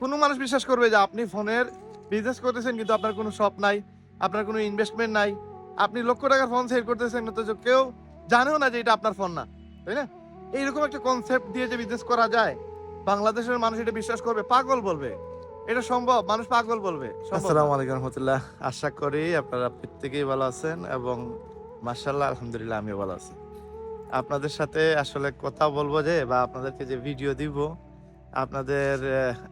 কোনো মানুষ বিশ্বাস করবে যে আপনি ফোনের বিজনেস করতেছেন কিন্তু আপনার কোনো শপ নাই, আপনার কোনো ইনভেস্টমেন্ট নাই। আপনি লক্ষ টাকার ফোন সেল করতেছেন, অথচ কেউ জানেও না যে এটা আপনার ফোন না, তাই না? এইরকম একটা কনসেপ্ট দিয়ে যে বিজনেস করা যায়, বাংলাদেশের মানুষ এটা বিশ্বাস করবে, পাগল বলবে। এটা সম্ভব, মানুষ পাগল বলবে আসসালামু আলাইকুম রহমতুল্লাহ, আশা করি আপনারা প্রত্যেকেই ভালো আছেন এবং মার্শাল্লাহ আলহামদুলিল্লাহ, আমিও ভালো আছি। আপনাদের সাথে আসলে কথা বলব যে বা আপনাদেরকে যে ভিডিও দিব আপনাদের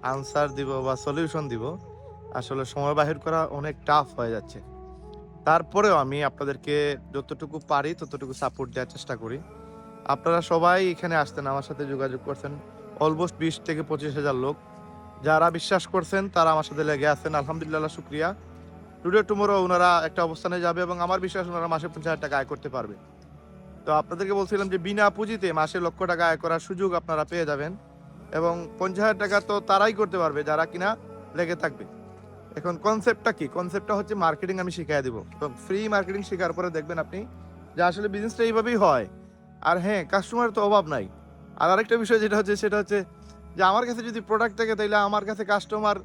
আনসার দিব বা সলিউশন দিব। আসলে সময় বাহির করা অনেক টাফ হয়ে যাচ্ছে। তারপরেও আমি আপনাদেরকে যতটুকু পারি ততটুকু সাপোর্ট দেওয়ার চেষ্টা করি। আপনারা সবাই এখানে আসতেন, আমার সাথে যোগাযোগ করছেন। অলমোস্ট বিশ থেকে পঁচিশ হাজার লোক। যারা বিশ্বাস করছেন তারা আমার সাথে লেগে আছেন। আলহামদুলিল্লাহ, শুক্রিয়া। টুডে টুমোরো ওনারা একটা অবস্থানে যাবে এবং আমার বিশ্বাস ওনারা মাসে পঞ্চাশ হাজার টাকা আয় করতে পারবে। তো আপনাদেরকে বলছিলাম যে বিনা পুঁজিতে মাসে লক্ষ টাকা আয় করার সুযোগ আপনারা পেয়ে যাবেন। এবং পঞ্চাশ হাজার টাকা তো তারাই করতে পারবে, যারা কিনা লেগে থাকবে। এখন কনসেপ্টটা কি? কনসেপ্টটা হচ্ছে মার্কেটিং আমি শিখিয়ে দিব। তো ফ্রি মার্কেটিং শেখার পরে দেখবেন আপনি যে আসলে বিজনেসটা এইভাবেই হয়। আর হ্যাঁ কাস্টমার তো অভাব নাই। আর আরেকটা বিষয় যেটা হচ্ছে, সেটা হচ্ছে যে আমার কাছে যদি প্রোডাক্ট থাকে, তাইলে আমার কাছে কাস্টমার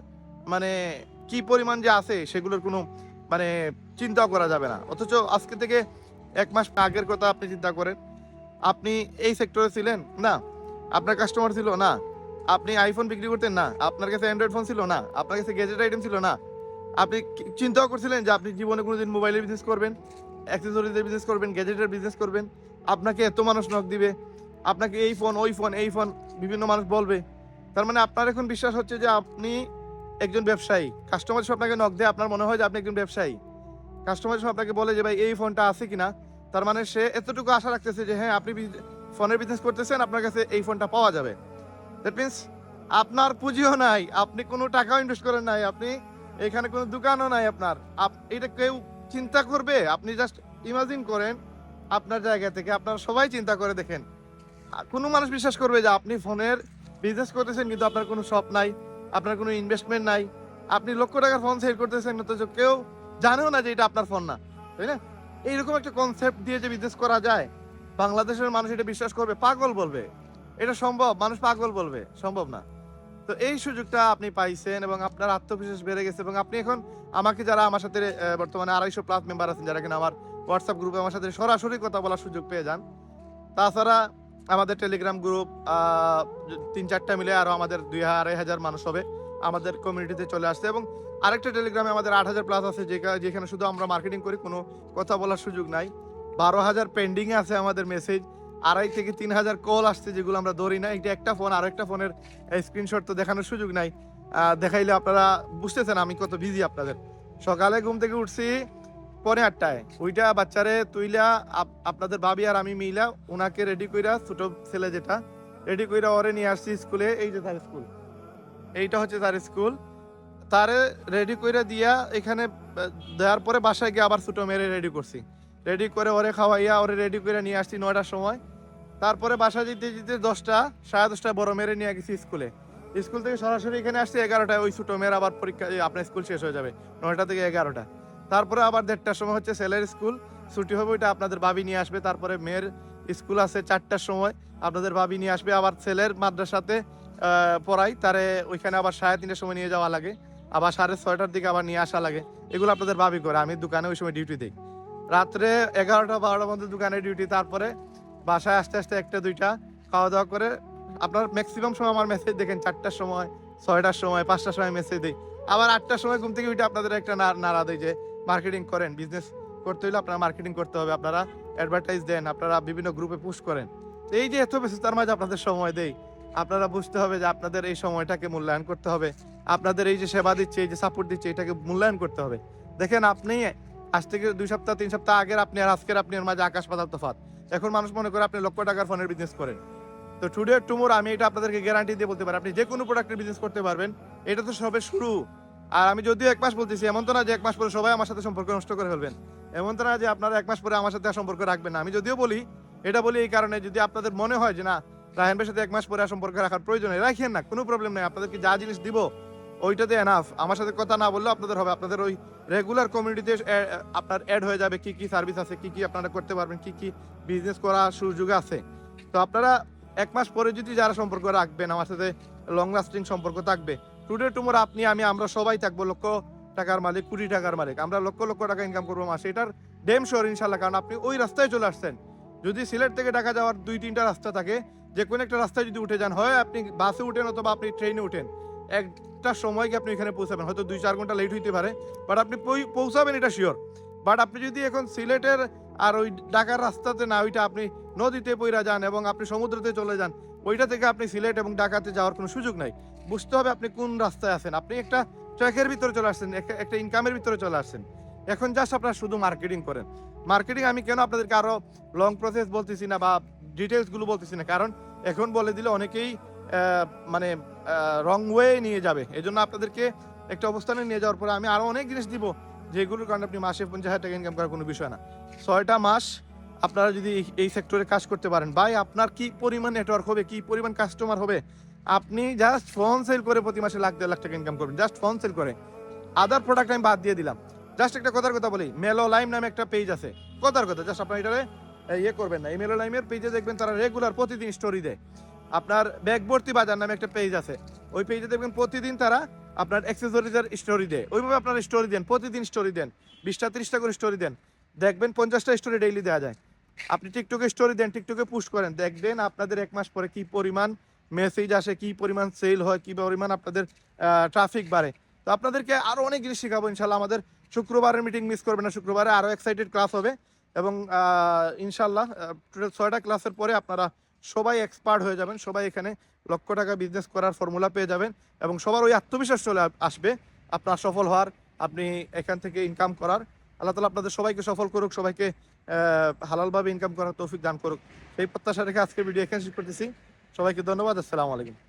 মানে কি পরিমাণ যে আছে, সেগুলোর কোনো মানে চিন্তাও করা যাবে না। অথচ আজকে থেকে এক মাস আগের কথা আপনি চিন্তা করেন। আপনি এই সেক্টরে ছিলেন? না। আপনার কাস্টমার ছিল? না। আপনি আইফোন বিক্রি করতেন না, আপনার কাছে অ্যান্ড্রয়েড ফোন ছিল না, আপনার কাছে গ্যাজেট আইটেম ছিল না, আপনি চিন্তাও করছিলেন যে আপনি জীবনে কোনো দিন মোবাইলের বিজনেস করবেন অ্যাক্সেসরিজের বিজনেস করবেন গ্যাজেটের বিজনেস করবেন? আপনাকে এত মানুষ নক দিবে, আপনাকে এই ফোন ওই ফোন এই ফোন বিভিন্ন মানুষ বলবে। তার মানে আপনার এখন বিশ্বাস হচ্ছে যে আপনি একজন ব্যবসায়ী। কাস্টমার সব আপনাকে নক দেয়, আপনার মনে হয় যে আপনি একজন ব্যবসায়ী। কাস্টমার সব আপনাকে বলে যে, ভাই, এই ফোনটা আছে কিনা? তার মানে সে এতটুকু আশা রাখতেছে যে হ্যাঁ আপনি ফোনের বিজনেস করতেছেন, আপনার কাছে এই ফোনটা পাওয়া যাবে। দ্যাট মিনস আপনার পুঁজিও নাই, আপনি কোনো টাকাও ইনভেস্ট করেন নাই, আপনি এখানে কোনো দোকানও নাই আপনার। আপ- এটা কেউ চিন্তা করবে? আপনি জাস্ট ইমাজিন করেন, আপনার জায়গা থেকে আপনারা সবাই চিন্তা করে দেখেন। কোনো মানুষ বিশ্বাস করবে যে আপনি ফোনের বিজনেস করতেছেন কিন্তু আপনার কোনো শপ নাই, আপনার কোনো ইনভেস্টমেন্ট নাই। আপনি লক্ষ টাকার ফোন সেল করতেছেন, অথচ কেউ জানেও না যে এটা আপনার ফোন না, তাই না? এইরকম একটা কনসেপ্ট দিয়ে যে বিজনেস করা যায়, বাংলাদেশের মানুষ এটা বিশ্বাস করবে, পাগল বলবে। এটা সম্ভব, মানুষ পাগল বলবে, সম্ভব না। তো এই সুযোগটা আপনি পাইছেন এবং আপনার আত্মবিশ্বাস বেড়ে গেছে এবং আপনি এখন আমাকে যারা আমার সাথে বর্তমানে আড়াইশো প্লাস মেম্বার আছেন যারা কিনা আমার হোয়াটসঅ্যাপ গ্রুপে আমার সাথে সরাসরি কথা বলার সুযোগ পেয়ে যান। তাছাড়া আমাদের টেলিগ্রাম গ্রুপ তিন চারটা মিলে আরও আমাদের দুই আড়াই হাজার মানুষ হবে আমাদের কমিউনিটিতে চলে আসছে এবং আরেকটা টেলিগ্রামে আমাদের আট হাজার প্লাস আছে যেখা- যেখানে শুধু আমরা মার্কেটিং করি, কোনো কথা বলার সুযোগ নাই। বারো হাজার পেন্ডিং আছে আমাদের মেসেজ আড়াই থেকে তিন হাজার কল আসছে যেগুলো আমরা ধরি না। এটা একটা ফোন আর একটা ফোনের স্ক্রিনশট তো দেখানোর সুযোগ নাই। দেখাইলে আপনারা বুঝতেছেন আমি কত বিজি আপনাদের। সকালে ঘুম থেকে উঠছি পরে আটটায়। ওইটা বাচ্চারে তুইলা আপনাদের ভাবি আর আমি মিলা ওনাকে রেডি কইরা, ছোট ছেলে যেটা রেডি কইরা ওরে নিয়ে আসছি স্কুলে। এই যে তার স্কুল এইটা হচ্ছে তার স্কুল তারে রেডি কইরা দিয়া এখানে দেওয়ার পরে বাসায় গিয়ে আবার ছোট মেরে রেডি করছি। রেডি করে ওরে খাওয়াইয়া ওরে রেডি করে নিয়ে আসছি নয়টার সময়। তারপরে বাসা যেতে যেতে দশটা, সাড়ে দশটায় বড় মেরে নিয়ে গেছি স্কুলে। স্কুল থেকে সরাসরি এখানে আসছি এগারোটায়, ওই ছোটো মেয়ের আবার পরীক্ষা আপনার স্কুল শেষ হয়ে যাবে, নয়টা থেকে এগারোটা। তারপরে আবার দেড়টার সময় হচ্ছে ছেলের স্কুল, ছুটি হবে ওইটা আপনাদের ভাবি নিয়ে আসবে, তারপরে মেয়ের স্কুল আছে চারটার সময়, আপনাদের ভাবি নিয়ে আসবে, আবার ছেলের মাদ্রাসাতে পড়াই, তারে ওইখানে আবার সাড়ে তিনটার সময় নিয়ে যাওয়া লাগে, আবার সাড়ে ছয়টার দিকে আবার নিয়ে আসা লাগে, এগুলো আপনাদের ভাবি করে, আমি দোকানে ওই সময় ডিউটি দিই। রাত্রে এগারোটা বারোটা পর্যন্ত দোকানে ডিউটি তারপরে বাসায় আস্তে আস্তে একটা, দুইটা, খাওয়া দাওয়া করে আপনার ম্যাক্সিমাম সময় আমার মেসেজ দেখেন, চারটার সময়, ছয়টার সময়, পাঁচটার সময় মেসেজ দিই। আবার আটটার সময় ঘুম থেকে উঠে আপনাদের একটা নাড়া দেয় যে মার্কেটিং করেন বিজনেস করতে হলে আপনারা মার্কেটিং করতে হবে, আপনারা অ্যাডভার্টাইজ দেন, আপনারা বিভিন্ন গ্রুপে পুশ করেন। এই যে এত ব্যস্ততার মাঝে আপনাদের সময় দেই, আপনারা বুঝতে হবে যে আপনাদের এই সময়টাকে মূল্যায়ন করতে হবে, আপনাদের এই যে সেবা দিচ্ছে, এই যে সাপোর্ট দিচ্ছে, এটাকে মূল্যায়ন করতে হবে। দেখেন আপনি আজ থেকে দুই সপ্তাহ, তিন সপ্তাহ আগের আপনি আর আজকের আপনি মাঝে আকাশ পাতাল তফাৎ। এখন মানুষ মনে করে আপনি লক্ষ টাকার ফোনের বিজনেস করেন। তো টুডে টুমোর আমি এটা আপনাদেরকে গ্যারান্টি দিয়ে বলতে পারি, আপনি যে কোনো প্রোডাক্টের বিজনেস করতে পারবেন, এটা তো সবে শুরু। আর আমি যদিও এক মাস বলতেছি, এমন তো না যে এক মাস পরে সবাই আমার সাথে সম্পর্ক নষ্ট করে ফেলবেন। এমন তো না যে আপনারা এক মাস পরে আমার সাথে সম্পর্ক রাখবেন না। আমি যদিও বলি, এটা বলি এই কারণে যদি আপনাদের মনে হয় যে না রাহেন সাথে এক মাস পরে সম্পর্ক রাখার প্রয়োজন রাখেন না, কোনো প্রবলেম নেই। আপনাদেরকে যা জিনিস দিব ওইটাতে এনাফ আমার সাথে কথা না বললেও আপনাদের হবে। আপনাদের ওই রেগুলার কমিউনিটিতে আপনার অ্যাড হয়ে যাবে কি কি সার্ভিস আছে, কি কি আপনারা করতে পারবেন, কি কি বিজনেস করার সুযোগ আছে। তো আপনারা এক মাস পরে যদি যারা সম্পর্ক রাখবেন, আমার সাথে লং লাস্টিং সম্পর্ক থাকবে টুডে টুমোর আপনি, আমি, আমরা সবাই থাকব লক্ষ টাকার মালিক কোটি টাকার মালিক। আমরা লক্ষ লক্ষ টাকা ইনকাম করব মাসে। এটার ডেম শোর ইনশাল্লাহ কারণ আপনি ওই রাস্তায় চলে আসছেন। যদি সিলেট থেকে ঢাকা যাওয়ার দুই, তিনটা রাস্তা থাকে যে কোনো একটা রাস্তায় যদি উঠে যান, হয় আপনি বাসে উঠেন অথবা আপনি ট্রেনে উঠেন একটা সময় আপনি এখানে পৌঁছাবেন। হয়তো দুই, চার ঘণ্টা লেট হইতে পারে বাট আপনি পৌঁছাবেন এটা শিওর বাট আপনি যদি এখন সিলেটের আর ওই ঢাকার রাস্তাতে না, ওইটা আপনি নদীতে পইরা যান এবং আপনি সমুদ্রতে চলে যান, ওইটা থেকে আপনি সিলেট এবং ঢাকাতে যাওয়ার কোনো সুযোগ নাই। বুঝতে হবে আপনি কোন রাস্তায় আছেন। আপনি একটা ট্র্যাকের ভিতরে চলে আসছেন একটা- ইনকামের ভিতরে চলে আসছেন। এখন জাস্ট আপনারা শুধু মার্কেটিং করেন। মার্কেটিং আমি কেন আপনাদেরকে আরও লং প্রসেস বলতেছি না বা ডিটেলসগুলো বলতেছি না? কারণ এখন বলে দিলে অনেকেই মানে রং ওয়ে নিয়ে যাবে। এই জন্য আপনাদেরকে একটা অবস্থানে নিয়ে যাওয়ার পরে আমি আরও অনেক জিনিস দিব, যেগুলোর কারণে আপনি মাসে পঞ্চাশ হাজার টাকা ইনকাম করার কোনো বিষয় না। ছয়টা মাস আপনারা যদি এই সেক্টরে কাজ করতে পারেন। ভাই, আপনার কি পরিমাণ নেটওয়ার্ক হবে, কি পরিমাণ কাস্টমার হবে? আপনি জাস্ট ফোন সেল করে প্রতি মাসে লাখ, দেড় লাখ টাকা ইনকাম করবেন। জাস্ট ফোন সেল করে। আদার প্রোডাক্ট আমি বাদ দিয়ে দিলাম। জাস্ট একটা কথার কথা বলি মেলো লাইম নামে একটা পেজ আছে। কথার কথা জাস্ট আপনার এটা ইয়ে করবেন না। এই মেলো লাইমের পেজে দেখবেন তারা রেগুলার প্রতিদিন স্টোরি দেয়। আপনার ব্যাগভর্তি বাজার নামে একটা পেজ আছে। ওই পেজে দেখবেন প্রতিদিন তারা আপনার অ্যাক্সেসরিজের স্টোরি দেয়। ওইভাবে আপনার স্টোরি দেন, প্রতিদিন স্টোরি দেন, বিশটা, ত্রিশটা করে স্টোরি দেন। দেখবেন পঞ্চাশটা স্টোরি ডেইলি দেওয়া যায়। আপনি টিকটকে স্টোরি দেন টিকটকে পুশ করেন। দেখবেন আপনাদের এক মাস পরে কি পরিমাণ মেসেজ আসে, কি পরিমাণ সেল হয়, কি পরিমাণ আপনাদের ট্রাফিক বাড়ে। তো আপনাদেরকে আরও অনেক জিনিস শেখাবো, ইনশাল্লাহ আমাদের শুক্রবারের মিটিং মিস করবেন না, শুক্রবারে আরও এক্সাইটেড ক্লাস হবে। এবং ইনশাল্লাহ টোটাল ছয়টা ক্লাসের পরে আপনারা সবাই এক্সপার্ট হয়ে যাবেন, সবাই এখানে লক্ষ টাকা বিজনেস করার ফর্মুলা পেয়ে যাবেন এবং সবার ওই আত্মবিশ্বাস চলে আসবে, আপনার সফল হওয়ার, আপনি এখান থেকে ইনকাম করার। আল্লাহ তালা আপনাদের সবাইকে সফল করুক, সবাইকে হালালভাবে ইনকাম করার তৌফিক দান করুক। সেই প্রত্যাশা রেখে আজকের ভিডিও এখানে শেষ করতেছি। সবাইকে ধন্যবাদ, আসসালামু আলাইকুম।